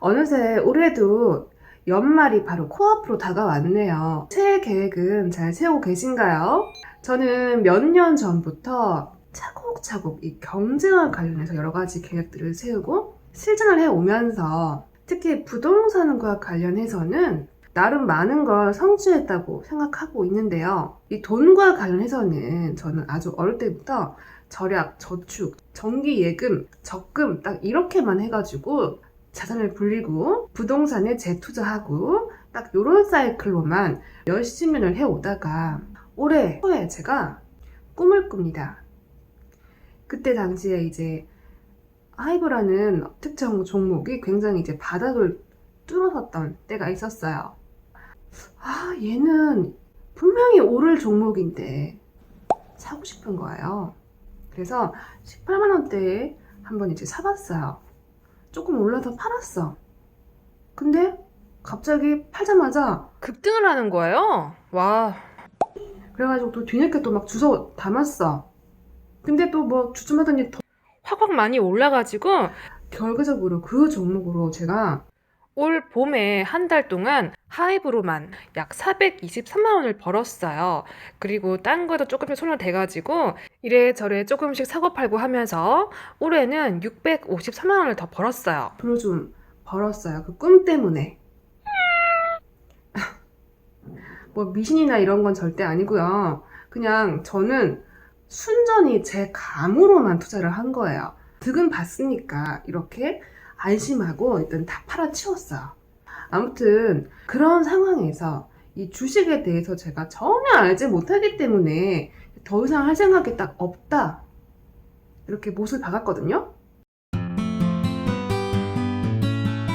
어느새 올해도 연말이 바로 코앞으로 다가왔네요. 새해 계획은 잘 세우고 계신가요? 저는 몇 년 전부터 차곡차곡 이 경제와 관련해서 여러 가지 계획들을 세우고 실천을 해 오면서 특히 부동산과 관련해서는 나름 많은 걸 성취했다고 생각하고 있는데요. 이 돈과 관련해서는 저는 아주 어릴 때부터 절약, 저축, 정기 예금, 적금 딱 이렇게만 해가지고 자산을 불리고 부동산에 재투자하고 딱 요런 사이클로만 열십 년을 해오다가 올해 초에 제가 꿈을 꿉니다. 그때 당시에 이제 하이브라는 특정 종목이 굉장히 이제 바닥을 뚫어섰던 때가 있었어요. 아, 얘는 분명히 오를 종목인데 사고 싶은 거예요. 그래서 18만 원대에 한번 이제 사봤어요. 조금 올라서 팔았어. 근데 갑자기 팔자마자 급등을 하는 거예요? 와, 그래가지고 또 뒤늦게 또 막 주워 담았어. 근데 또 뭐 주춤하더니 더 확확 많이 올라가지고 결과적으로 그 종목으로 제가 올 봄에 한 달 동안 하이브로만 약 423만 원을 벌었어요. 그리고 딴 거에도 조금씩 손을 대가지고 이래저래 조금씩 사고 팔고 하면서 올해는 653만 원을 더 벌었어요. 돈을 좀 벌었어요. 그 꿈 때문에. 뭐 미신이나 이런 건 절대 아니고요. 그냥 저는 순전히 제 감으로만 투자를 한 거예요. 득은 봤으니까 이렇게 안심하고 일단 다 팔아치웠어요. 아무튼 그런 상황에서 이 주식에 대해서 제가 전혀 알지 못하기 때문에 더 이상 할 생각이 딱 없다. 이렇게 못을 박았거든요.